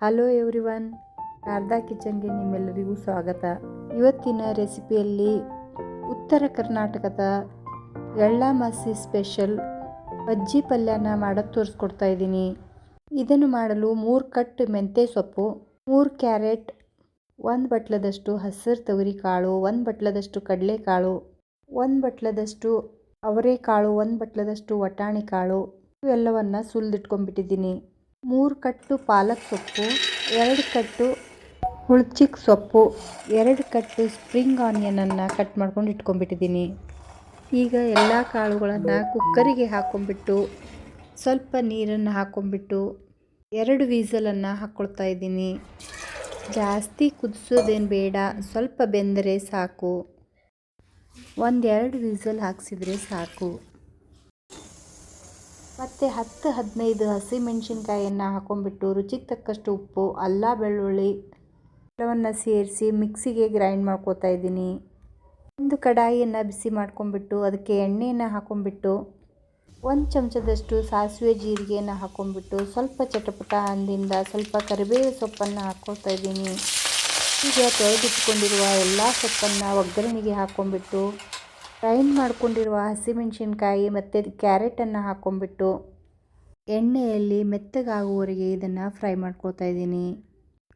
Hello everyone Sharada ಕಿಚನ್ಗೆ ನಿಮ್ಮೆಲ್ಲರಿಗೂ ಸ್ವಾಗತ. ಇವತ್ತಿನ ರೆಸಿಪಿಯಲ್ಲಿ ಉತ್ತರ ಕರ್ನಾಟಕದ ಎಳ್ಳ ಮಸಿ ಸ್ಪೆಷಲ್ ಬಜ್ಜಿ ಪಲ್ಯನ ಮಾಡೋದು ತೋರಿಸ್ಕೊಡ್ತಾ ಇದ್ದೀನಿ. ಇದನ್ನು ಮಾಡಲು ಮೂರು ಕಟ್ ಮೆಂತ್ಯ ಸೊಪ್ಪು, ಮೂರು ಕ್ಯಾರೆಟ್, ಒಂದು ಬಟ್ಲದಷ್ಟು ಹಸಿರು ತೊಗರಿ ಕಾಳು, ಒಂದು ಬಟ್ಲದಷ್ಟು ಕಡಲೆಕಾಳು, ಒಂದು ಬಟ್ಲದಷ್ಟು ಅವರೆಕಾಳು, ಒಂದು ಬಟ್ಲದಷ್ಟು ವಟಾಣಿ ಕಾಳು, ಇವೆಲ್ಲವನ್ನು ಸುಲಿದಿಟ್ಕೊಂಡ್ಬಿಟ್ಟಿದ್ದೀನಿ. ಮೂರು ಕಟ್ಟು ಪಾಲಕ್ ಸೊಪ್ಪು, ಎರಡು ಕಟ್ಟು ಹುಳ್ಚಿಕ್ ಸೊಪ್ಪು, ಎರಡು ಕಟ್ಟು ಸ್ಪ್ರಿಂಗ್ ಆನಿಯನನ್ನು ಕಟ್ ಮಾಡ್ಕೊಂಡು ಇಟ್ಕೊಂಡ್ಬಿಟ್ಟಿದ್ದೀನಿ. ಈಗ ಎಲ್ಲ ಕಾಳುಗಳನ್ನು ಕುಕ್ಕರಿಗೆ ಹಾಕ್ಕೊಂಬಿಟ್ಟು ಸ್ವಲ್ಪ ನೀರನ್ನು ಹಾಕ್ಕೊಂಬಿಟ್ಟು ಎರಡು ವೀಸಲನ್ನು ಹಾಕ್ಕೊಳ್ತಾ ಇದ್ದೀನಿ. ಜಾಸ್ತಿ ಕುದಿಸೋದೇನು ಬೇಡ, ಸ್ವಲ್ಪ ಬೆಂದರೆ ಸಾಕು. ಒಂದೆರಡು ವೀಸಲ್ ಹಾಕ್ಸಿದ್ರೆ ಸಾಕು. ಮತ್ತು ಹತ್ತು ಹದಿನೈದು ಹಸಿಮೆಣಸಿನ್ಕಾಯನ್ನು ಹಾಕೊಂಡ್ಬಿಟ್ಟು ರುಚಿಗೆ ತಕ್ಕಷ್ಟು ಉಪ್ಪು, ಅಲ್ಲ ಬೆಳ್ಳುಳ್ಳಿ ಎಲ್ಲವನ್ನು ಸೇರಿಸಿ ಮಿಕ್ಸಿಗೆ ಗ್ರೈಂಡ್ ಮಾಡ್ಕೋತಾ ಇದ್ದೀನಿ. ಒಂದು ಕಡಾಯಿಯನ್ನು ಬಿಸಿ ಮಾಡ್ಕೊಂಡ್ಬಿಟ್ಟು ಅದಕ್ಕೆ ಎಣ್ಣೆಯನ್ನು ಹಾಕೊಂಡ್ಬಿಟ್ಟು ಒಂದು ಚಮಚದಷ್ಟು ಸಾಸಿವೆ ಜೀರಿಗೆಯನ್ನು ಹಾಕೊಂಡ್ಬಿಟ್ಟು ಸ್ವಲ್ಪ ಚಟಪಟ ಅಂದಿಂದ ಸ್ವಲ್ಪ ಕರಿಬೇವು ಸೊಪ್ಪನ್ನು ಹಾಕ್ಕೊಳ್ತಾ ಇದ್ದೀನಿ. ಈಗ ತೊಳೆದಿಟ್ಕೊಂಡಿರುವ ಎಲ್ಲ ಸೊಪ್ಪನ್ನು ಒಗ್ಗರಣೆಗೆ ಹಾಕ್ಕೊಂಡ್ಬಿಟ್ಟು ಗ್ರೈಂಡ್ ಮಾಡ್ಕೊಂಡಿರುವ ಹಸಿಮೆಣಸಿನ್ಕಾಯಿ ಮತ್ತು ಕ್ಯಾರೆಟನ್ನು ಹಾಕ್ಕೊಂಡ್ಬಿಟ್ಟು ಎಣ್ಣೆಯಲ್ಲಿ ಮೆತ್ತಗಾಗುವವರೆಗೆ ಇದನ್ನು ಫ್ರೈ ಮಾಡ್ಕೊಳ್ತಾ ಇದ್ದೀನಿ.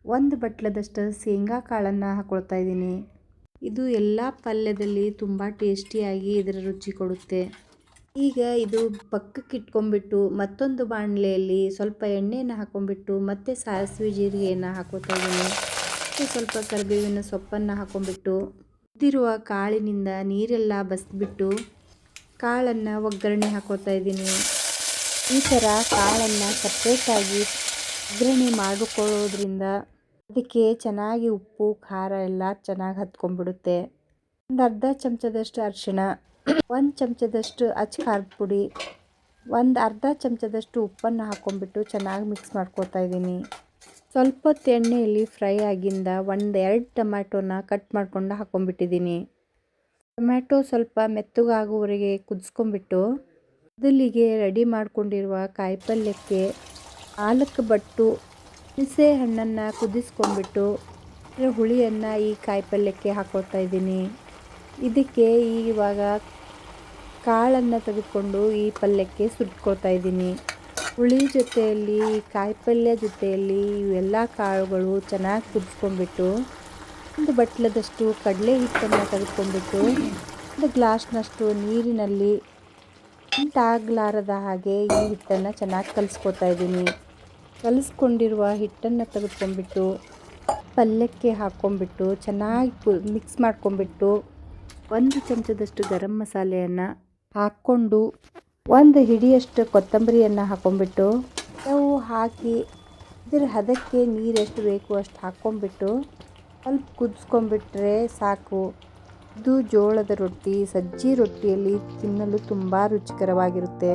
ಒಂದು ಬಟ್ಲದಷ್ಟು ಶೇಂಗಾ ಕಾಳನ್ನು ಹಾಕ್ಕೊಳ್ತಾ ಇದ್ದೀನಿ. ಇದು ಎಲ್ಲ ಪಲ್ಯದಲ್ಲಿ ತುಂಬ ಟೇಸ್ಟಿಯಾಗಿ ಇದರ ರುಚಿ ಕೊಡುತ್ತೆ. ಈಗ ಇದು ಪಕ್ಕಕ್ಕೆ ಇಟ್ಕೊಂಡ್ಬಿಟ್ಟು ಮತ್ತೊಂದು ಬಾಣಲೆಯಲ್ಲಿ ಸ್ವಲ್ಪ ಎಣ್ಣೆಯನ್ನು ಹಾಕ್ಕೊಂಡ್ಬಿಟ್ಟು ಮತ್ತೆ ಸಾಸಿವೆ ಜೀರಿಗೆಯನ್ನು ಹಾಕೋತಾ ಇದ್ದೀನಿ. ಸ್ವಲ್ಪ ಕರಿಬೇವಿನ ಸೊಪ್ಪನ್ನು ಹಾಕ್ಕೊಂಡ್ಬಿಟ್ಟು ಕುದಿರುವ ಕಾಳಿನಿಂದ ನೀರೆಲ್ಲ ಬಸ್ಬಿಟ್ಟು ಕಾಳನ್ನು ಒಗ್ಗರಣೆ ಹಾಕೋತಾ ಇದ್ದೀನಿ. ಈ ಥರ ಕಾಳನ್ನು ಸಪ್ರೇಟಾಗಿ ಒಗ್ಗರಣೆ ಮಾಡಿಕೊಳ್ಳೋದ್ರಿಂದ ಅದಕ್ಕೆ ಚೆನ್ನಾಗಿ ಉಪ್ಪು, ಖಾರ ಎಲ್ಲ ಚೆನ್ನಾಗಿ ಹತ್ಕೊಂಡ್ಬಿಡುತ್ತೆ. ಒಂದು ಅರ್ಧ ಚಮಚದಷ್ಟು ಅರಿಶಿಣ, ಒಂದು ಚಮಚದಷ್ಟು ಅಚ್ಚ ಖಾರದ ಪುಡಿ, ಒಂದು ಅರ್ಧ ಚಮಚದಷ್ಟು ಉಪ್ಪನ್ನು ಹಾಕ್ಕೊಂಡ್ಬಿಟ್ಟು ಚೆನ್ನಾಗಿ ಮಿಕ್ಸ್ ಮಾಡ್ಕೋತಾ ಇದ್ದೀನಿ. ಸ್ವಲ್ಪ ಹೊತ್ತು ಎಣ್ಣೆಯಲ್ಲಿ ಫ್ರೈ ಆಗಿಂದ ಒಂದು ಎರಡು ಟೊಮ್ಯಾಟೋನ ಕಟ್ ಮಾಡ್ಕೊಂಡು ಹಾಕ್ಕೊಂಡ್ಬಿಟ್ಟಿದ್ದೀನಿ ಟೊಮ್ಯಾಟೊ ಸ್ವಲ್ಪ ಮೆತ್ತಗಾಗುವವರೆಗೆ ಕುದಿಸ್ಕೊಂಡ್ಬಿಟ್ಟು ಮೊದಲಿಗೆ ರೆಡಿ ಮಾಡ್ಕೊಂಡಿರುವ ಕಾಯಿಪಲ್ಯಕ್ಕೆ ನಾಲ್ಕು ಬಟ್ಟು, ಹುಣಸೆ ಹಣ್ಣನ್ನು ಕುದಿಸ್ಕೊಂಬಿಟ್ಟು ಹುಳಿಯನ್ನು ಈ ಕಾಯಿ ಪಲ್ಯಕ್ಕೆ ಹಾಕ್ಕೊಳ್ತಾ ಇದ್ದೀನಿ. ಇದಕ್ಕೆ ಇವಾಗ ಕಾಳನ್ನು ತೆಗೆದುಕೊಂಡು ಈ ಪಲ್ಯಕ್ಕೆ ಸುಟ್ಕೊಳ್ತಾ ಇದ್ದೀನಿ. ಹುಳಿ ಜೊತೆಯಲ್ಲಿ, ಕಾಯಿಪಲ್ಯ ಜೊತೆಯಲ್ಲಿ ಇವೆಲ್ಲ ಕಾಳುಗಳು ಚೆನ್ನಾಗಿ ಕುದಿಸ್ಕೊಂಡ್ಬಿಟ್ಟು, ಒಂದು ಬಟ್ಲದಷ್ಟು ಕಡಲೆ ಹಿಟ್ಟನ್ನು ತೆಗೆದುಕೊಂಡ್ಬಿಟ್ಟು, ಒಂದು ಗ್ಲಾಸ್ನಷ್ಟು ನೀರಿನಲ್ಲಿ ಉಂಟಾಗಲಾರದ ಹಾಗೆ ಈ ಹಿಟ್ಟನ್ನು ಚೆನ್ನಾಗಿ ಕಲಿಸ್ಕೊತಾ ಇದ್ದೀನಿ. ಕಲಿಸ್ಕೊಂಡಿರುವ ಹಿಟ್ಟನ್ನು ತೆಗೆದುಕೊಂಡ್ಬಿಟ್ಟು, ಪಲ್ಯಕ್ಕೆ ಹಾಕ್ಕೊಂಡ್ಬಿಟ್ಟು, ಚೆನ್ನಾಗಿ ಮಿಕ್ಸ್ ಮಾಡ್ಕೊಂಡ್ಬಿಟ್ಟು, ಒಂದು ಚಮಚದಷ್ಟು ಗರಂ ಮಸಾಲೆಯನ್ನು ಹಾಕ್ಕೊಂಡು ಒಂದು ಹಿಡಿಯಷ್ಟು ಕೊತ್ತಂಬರಿಯನ್ನು ಹಾಕ್ಕೊಂಡ್ಬಿಟ್ಟು ನಾವು ಹಾಕಿ ಇದರ ಹದಕ್ಕೆ ನೀರು ಎಷ್ಟು ಬೇಕು ಅಷ್ಟು ಹಾಕ್ಕೊಂಡ್ಬಿಟ್ಟು ಸ್ವಲ್ಪ ಕುದಿಸ್ಕೊಂಡ್ಬಿಟ್ರೆ ಸಾಕು. ಇದು ಜೋಳದ ರೊಟ್ಟಿ, ಸಜ್ಜಿ ರೊಟ್ಟಿಯಲ್ಲಿ ತಿನ್ನಲು ತುಂಬ ರುಚಿಕರವಾಗಿರುತ್ತೆ.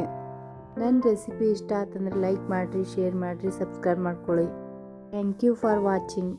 ನನ್ನ ರೆಸಿಪಿ ಇಷ್ಟ ಆಯ್ತಂದ್ರೆ ಲೈಕ್ ಮಾಡಿರಿ, ಶೇರ್ ಮಾಡಿರಿ, ಸಬ್ಸ್ಕ್ರೈಬ್ ಮಾಡ್ಕೊಳ್ಳಿ. Thank you for watching